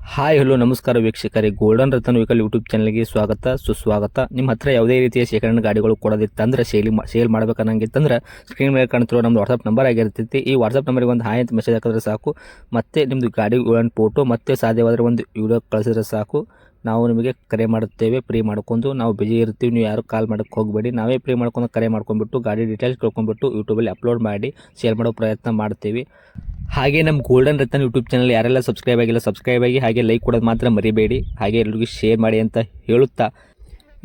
Hi hello ನಮಸ್ಕಾರ ವೀಕ್ಷಕರೇ. Golden Ratan vehicle YouTube ಚಾನಲ್ಗೆ ಸ್ವಾಗತ, ಸುಸ್ವಾಗತ. ನಿಮ್ಮ ಹತ್ರ ಯಾವುದೇ ರೀತಿಯ ಶೇಖರಣೆ ಗಾಡಿಗಳು ಕೊಡೋದಿತ್ತಂದ್ರೆ ಸೇಲಿ ಸೇಲ್ ಮಾಡ್ಬೇಕನ್ನಂಗಿತ್ತಂದ್ರೆ ಸ್ಕ್ರೀನ್ ಮೇಲೆ ಕಾಣ್ತಿರೋ ನಮ್ಮದು ವಾಟ್ಸಪ್ ನಂಬರ್ ಆಗಿರ್ತೈತಿ. ಈ ವಾಟ್ಸಪ್ ನಂಬರಿಗೆ ಒಂದು ಹಾಯ್ ಅಂತ ಮೆಸೇಜ್ ಹಾಕಿದ್ರೆ ಸಾಕು. ಮತ್ತೆ ನಿಮ್ಮದು ಗಾಡಿ ಒಂದು ಫೋಟೋ ಮತ್ತೆ ಸಾಧ್ಯವಾದರೆ ಒಂದು ವಿಡಿಯೋ ಕಳಿಸಿದ್ರೆ ಸಾಕು. ನಾವು ನಿಮಗೆ ಕರೆ ಮಾಡುತ್ತೇವೆ ಫ್ರೀ ಮಾಡ್ಕೊಂಡು. ನಾವು ಬಿಜಿ ಇರ್ತೀವಿ, ನೀವು ಯಾರು ಕಾಲ್ ಮಾಡೋಕ್ಕೆ ಹೋಗಬೇಡಿ. ನಾವೇ ಫ್ರೀ ಮಾಡ್ಕೊಂಡು ಕರೆ ಮಾಡ್ಕೊಂಡ್ಬಿಟ್ಟು, ಗಾಡಿ ಡೀಟೇಲ್ಸ್ ಕೇಳ್ಕೊಂಡ್ಬಿಟ್ಟು ಯೂಟ್ಯೂಬಲ್ಲಿ ಅಪ್ಲೋಡ್ ಮಾಡಿ ಶೇರ್ ಮಾಡೋ ಪ್ರಯತ್ನ ಮಾಡ್ತೀವಿ. ಹಾಗೆ ನಮ್ಮ ಗೋಲ್ಡನ್ ರತ್ನ ಯೂಟ್ಯೂಬ್ ಚಾನಲ್ ಯಾರೆಲ್ಲ ಸಬ್ಸ್ಕ್ರೈಬ್ ಆಗಿಲ್ಲ ಸಬ್ಸ್ಕ್ರೈಬ್ ಆಗಿ ಹಾಗೆ ಲೈಕ್ ಕೊಡೋದು ಮಾತ್ರ ಮರಿಬೇಡಿ. ಹಾಗೆ ಎಲ್ರಿಗೂ ಶೇರ್ ಮಾಡಿ ಅಂತ ಹೇಳುತ್ತಾ.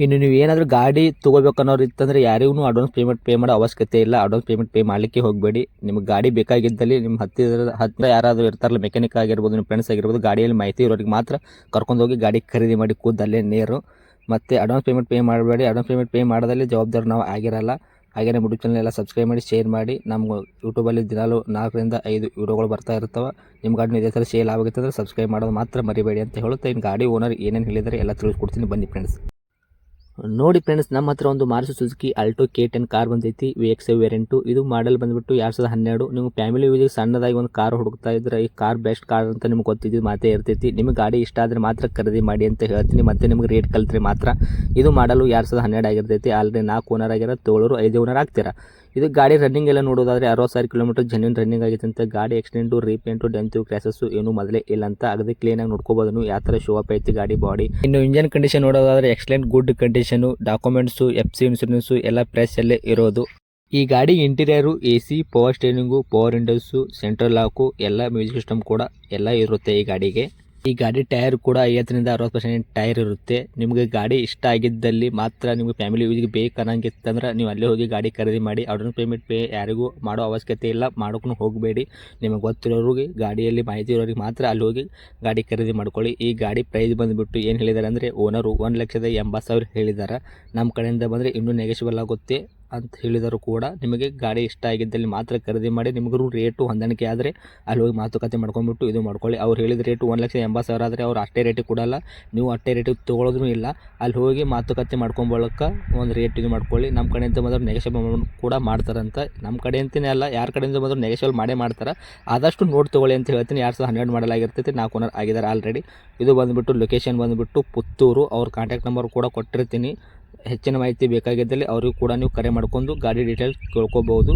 ಇನ್ನು ನೀವು ಏನಾದರೂ ಗಾಡಿ ತೊಗೋಬೇಕನ್ನೋರು ಇತ್ತಂದರೆ ಯಾರಿಗೂ ಅಡ್ವಾನ್ಸ್ ಪೇಮೆಂಟ್ ಪೇ ಮಾಡೋ ಅವಶ್ಯಕತೆ ಇಲ್ಲ. ಅಡ್ವಾನ್ಸ್ ಪೇಮೆಂಟ್ ಪೇ ಮಾಡಲಿಕ್ಕೆ ಹೋಗಬೇಡಿ. ನಿಮಗೆ ಗಾಡಿ ಬೇಕಾಗಿದ್ದಲ್ಲಿ ನಿಮ್ಮ ಹತ್ತಿರ ಹತ್ತಿರ ಯಾರಾದರೂ ಇರ್ತಾರಲ್ಲ ಮೆಕ್ಯಾನಿಕ್ ಆಗಿರ್ಬೋದು ನಿಮ್ಮ ಫ್ರೆಂಡ್ಸ್ ಆಗಿರ್ಬೋದು, ಗಾಡಿಯಲ್ಲಿ ಮಾಹಿತಿ ಇರೋರಿಗೆ ಮಾತ್ರ ಕರ್ಕೊಂಡೋಗಿ ಗಾಡಿ ಖರೀದಿ ಮಾಡಿ ಕೂದಲ್ಲೇ ನೇರು. ಮತ್ತು ಅಡ್ವಾನ್ಸ್ ಪೇಮೆಂಟ್ ಪೇ ಮಾಡಬೇಡಿ. ಅಡ್ವಾನ್ಸ್ ಪೇಮೆಂಟ್ ಪೇ ಮಾಡೋದಲ್ಲಿ ಜವಾಬ್ದಾರಿ ನಾವು ಆಗಿರಲ್ಲ. ಹಾಗೆ ನಮ್ಮ ಯೂಟ್ಯೂಬ್ ಚಾನಲ್ ಎಲ್ಲ ಸಬ್ಸ್ಕ್ರೈಬ್ ಮಾಡಿ ಶೇರ್ ಮಾಡಿ. ನಮ್ಮ ಯೂಟ್ಯೂಬಲ್ಲಿ ದಿನಾಲು ನಾಲ್ಕರಿಂದ ಐದು ವೀಡಿಯೋಗಳು ಬರ್ತಾ ಇರ್ತವೆ. ನಿಮ್ಮ ಗಾಡಿನ ಇದೇ ಥರ ಸೇಲ್ ಆಗುತ್ತೆ ಅಂದರೆ ಸಬ್ಸ್ಕ್ರೈಬ್ ಮಾಡೋದು ಮಾತ್ರ ಮರಿಬೇಡಿ ಅಂತ ಹೇಳುತ್ತೆ ಇನ್ನು ಗಾಡಿ ಓನರ್ ಏನೇನು ಹೇಳಿದರೆ ಎಲ್ಲ ತಿಳಿಸ್ಕೊಡ್ತೀನಿ. ಬನ್ನಿ ಫ್ರೆಂಡ್ಸ್ ನೋಡಿ ಫ್ರೆಂಡ್ಸ್, ನಮ್ಮ ಹತ್ರ ಒಂದು Maruti Suzuki Alto K ten car ಬಂದೈತಿ ವಿ ಎಕ್ಸ್ ವೇರಿಯಂಟು ಇದು ಮಾಡಲ್ ಬಂದುಬಿಟ್ಟು ಎರಡು ಸಾವಿರದ ಹನ್ನೆರಡು. ನೀವು ಫ್ಯಾಮಿಲಿ ಯೂಸಿಗೆ ಸಣ್ಣದಾಗಿ ಒಂದು ಕಾರ್ ಹುಡುಕ್ತಾ ಇದ್ರೆ, ಈ ಕಾರ್ ಬೆಸ್ಟ್ ಕಾರ್ ಅಂತ ನಿಮ್ಗೆ ಗೊತ್ತಿದ್ದು ಮಾತೇ ಇರ್ತೈತಿ. ನಿಮಗೆ ಗಾಡಿ ಇಷ್ಟ ಆದರೆ ಮಾತ್ರ ಖರೀದಿ ಮಾಡಿ ಅಂತ ಹೇಳ್ತೀನಿ. ಮತ್ತೆ ನಿಮ್ಗೆ ರೇಟ್ ಕಲ್ತ್ರೆ ಮಾತ್ರ. ಇದು ಮಾಡಲು ಎರಡು ಸಾವಿರದ ಹನ್ನೆರಡು ಆಗಿರ್ತೈತಿ. ಆಲ್ರೆಡಿ ನಾಲ್ಕು ಓನರ್ ಆಗಿರೋ, ತೋಳರು ಐದು ಓನರ್ ಆಗ್ತೀರಾ? ಇದು ಗಾಡಿ ರನ್ನಿಂಗ್ ಎಲ್ಲ ನೋಡೋದಾದ್ರೆ ಅರವತ್ತು ಸಾವಿರ ಕಿಲೋಮೀಟರ್ ಜನ್ಯನ್ ರನ್ನಿಂಗ್ ಆಗಿದೆ ಅಂತ. ಗಾಡಿ ಆಕ್ಸಿಡೆಂಟು ರೀಪೇಂಟು ಡೆಂತು ಕ್ರ್ಯಾಸಸ್ಸು ಏನು ಮೊದಲೇ ಇಲ್ಲ ಅಂತ. ಅಗದಿ ಕ್ಲೀನಾಗಿ ನೋಡ್ಕೋಬೋದು ಯಾವ ಥರ ಶೋ ಅಪ್ ಐತಿ ಗಾಡಿ ಬಾಡಿ ಇನ್ನು ಇಂಜನ್ ಕಂಡೀಷನ್ ನೋಡೋದಾದ್ರೆ excellent good condition documents F C insurance ಎಲ್ಲ ಅಲ್ಲೇ ಇರೋದು. ಈ ಗಾಡಿ interior A C power steering power windows central lock ಎಲ್ಲ ಮ್ಯೂಸಿಕ್ ಸಿಸ್ಟಮ್ ಕೂಡ ಎಲ್ಲ ಇರುತ್ತೆ ಈ ಗಾಡಿಗೆ. ಈ ಗಾಡಿ ಟೈರ್ ಕೂಡ ಐವತ್ತರಿಂದ ಅರವತ್ತು ಪರ್ಸೆಂಟ್ ಟೈರ್ ಇರುತ್ತೆ. ನಿಮಗೆ ಗಾಡಿ ಇಷ್ಟ ಆಗಿದ್ದಲ್ಲಿ ಮಾತ್ರ ನಿಮಗೆ ಫ್ಯಾಮಿಲಿ ಯೂಸ್ಗೆ ಬೇಕು ಅನ್ನಂಗಿತ್ತಂದ್ರೆ ನೀವು ಅಲ್ಲೇ ಹೋಗಿ ಗಾಡಿ ಖರೀದಿ ಮಾಡಿ ಅಡ್ವಾನ್ಸ್ ಪೇಮೆಂಟ್ ಪೇ ಯಾರಿಗೂ ಮಾಡೋ ಅವಶ್ಯಕತೆ ಇಲ್ಲ ಮಾಡೋಕ್ಕೂ ಹೋಗಬೇಡಿ. ನಿಮಗೆ ಗೊತ್ತಿರೋರಿಗೆ, ಗಾಡಿಯಲ್ಲಿ ಮಾಹಿತಿ ಇರೋರಿಗೆ ಮಾತ್ರ ಅಲ್ಲಿ ಹೋಗಿ ಗಾಡಿ ಖರೀದಿ ಮಾಡ್ಕೊಳ್ಳಿ. ಈ ಗಾಡಿ ಪ್ರೈಸ್ ಬಂದುಬಿಟ್ಟು ಏನು ಹೇಳಿದ್ದಾರೆ ಅಂದರೆ ಓನರು ಒಂದು ಲಕ್ಷದ ಎಂಬತ್ತು ಸಾವಿರ ಹೇಳಿದ್ದಾರೆ ನಮ್ಮ ಕಡೆಯಿಂದ ಬಂದರೆ ಇನ್ನೂ ನೆಗೆಶಿಬಲ್ ಆಗುತ್ತೆ. ಅಂತ ಹೇಳಿದರೂ ಕೂಡ ನಿಮಗೆ ಗಾಡಿ ಇಷ್ಟ ಆಗಿದ್ದಲ್ಲಿ ಮಾತ್ರ ಖರೀದಿ ಮಾಡಿ ನಿಮಗೂ ರೇಟು ಹೊಂದಾಣಿಕೆ ಆದರೆ ಅಲ್ಲಿ ಹೋಗಿ ಮಾತುಕತೆ ಮಾಡ್ಕೊಂಡ್ಬಿಟ್ಟು ಇದು ಮಾಡ್ಕೊಳ್ಳಿ. ಅವ್ರು ಹೇಳಿದ ರೇಟು ಒಂದು ಲಕ್ಷ ಎಂಬತ್ತು ಸಾವಿರ ಆದರೆ ಅವ್ರು ಅಷ್ಟೇ ರೇಟಿಗೆ ಕೊಡಲ್ಲ ನೀವು ಅಷ್ಟೇ ರೇಟಿಗೆ ತೊಗೊಳೋದ್ರೂ ಇಲ್ಲ. ಅಲ್ಲಿ ಹೋಗಿ ಮಾತುಕತೆ ಮಾಡ್ಕೊಂಬಳಕ ಒಂದು ರೇಟ್ ಇದು ಮಾಡ್ಕೊಳ್ಳಿ. ನಮ್ಮ ಕಡೆಯಿಂದ ಬಂದ್ರೆ ನೆಗೆಷಬಲ್ ಕೂಡ ಮಾಡ್ತಾರಂತ ನಮ್ಮ ಕಡೆ ಅಂತಲೇ ಅಲ್ಲ, ಯಾರ ಕಡೆಯಿಂದ ಬಂದರೂ ನೆಗೆಷಬಲ್ ಮಾಡೇ ಮಾಡ್ತಾರೆ. ಆದಷ್ಟು ನೋಡಿ ತೊಗೊಳ್ಳಿ ಅಂತ ಹೇಳ್ತೀನಿ. ಎರಡು ಸಾವಿರದ ಹನ್ನೆರಡು ಮಾಡಲಾಗಿರ್ತೈತಿ ನಾಲ್ಕು ಓನರ್ ಆಗಿದ್ದಾರೆ ಆಲ್ರೆಡಿ ಇದು ಬಂದುಬಿಟ್ಟು ಲೊಕೇಶನ್ ಬಂದುಬಿಟ್ಟು ಪುತ್ತೂರು. ಅವ್ರ ಕಾಂಟ್ಯಾಕ್ಟ್ ನಂಬರ್ ಕೂಡ ಕೊಟ್ಟಿರ್ತೀನಿ. ಹೆಚ್ಚಿನ ಮಾಹಿತಿ ಬೇಕಾಗಿದ್ದಲ್ಲಿ ಅವ್ರಿಗೂ ಕೂಡ ನೀವು ಕರೆ ಮಾಡ್ಕೊಂಡು ಗಾಡಿ ಡೀಟೇಲ್ಸ್ ಕೇಳ್ಕೊಬೋದು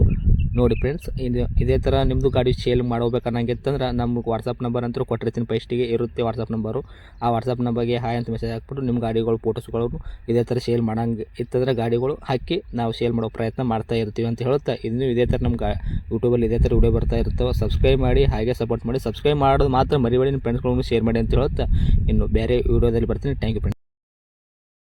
ನೋಡಿ ಫ್ರೆಂಡ್ಸ್ ಇದು ಇದೇ ಥರ ನಿಮ್ಮದು ಗಾಡಿ ಸೇಲ್ ಮಾಡೋಬೇಕನ್ನಂಗಿತ್ತಂದ್ರೆ ನಮಗೆ ವಾಟ್ಸಪ್ ನಂಬರ್ ಅಂತೂ ಕೊಟ್ಟಿರ್ತೀನಿ. ಫಸ್ಟಿಗೆ ಇರುತ್ತೆ ವಾಟ್ಸಪ್ ನಂಬರು ಆ ವಾಟ್ಸಪ್ ನಂಬರ್ಗೆ ಹಾಯ್ ಅಂತ ಮೆಸೇಜ್ ಹಾಕ್ಬಿಟ್ಟು ನಿಮ್ಮ ಗಾಡಿಗಳು ಫೋಟೋಸ್ಗಳು ಇದೇ ಥರ ಸೇಲ್ ಮಾಡೋಂಗೆ ಇತ್ತಂದ್ರೆ ಗಾಡಿಗಳು ಹಾಕಿ ನಾವು ಸೇಲ್ ಮಾಡೋ ಪ್ರಯತ್ನ ಮಾಡ್ತಾ ಇರ್ತೀವಿ ಅಂತ ಹೇಳುತ್ತಾ ಇನ್ನು ಇದೇ ಥರ ನಮ್ಮ ಗಾ ಯೂಟ್ಯೂಬಲ್ಲಿ ಇದೇ ಥರ ವಿಡಿಯೋ ಬರ್ತಾ ಇರ್ತವೆ. ಸಬ್ಸ್ಕ್ರೈಬ್ ಮಾಡಿ, ಹಾಗೆ ಸಪೋರ್ಟ್ ಮಾಡಿ. ಸಬ್ಸ್ಕ್ರೈಬ್ ಮಾಡೋದು ಮಾತ್ರ ಮರಿಬೇಡಿ, ನಿಮ್ಮ ಫ್ರೆಂಡ್ಸ್ಗಳನ್ನು ಶೇರ್ ಮಾಡಿ ಅಂತ ಹೇಳುತ್ತಾ ಇನ್ನು ಬೇರೆ ವಿಡಿಯೋದಲ್ಲಿ ಬರ್ತೀನಿ. Thank you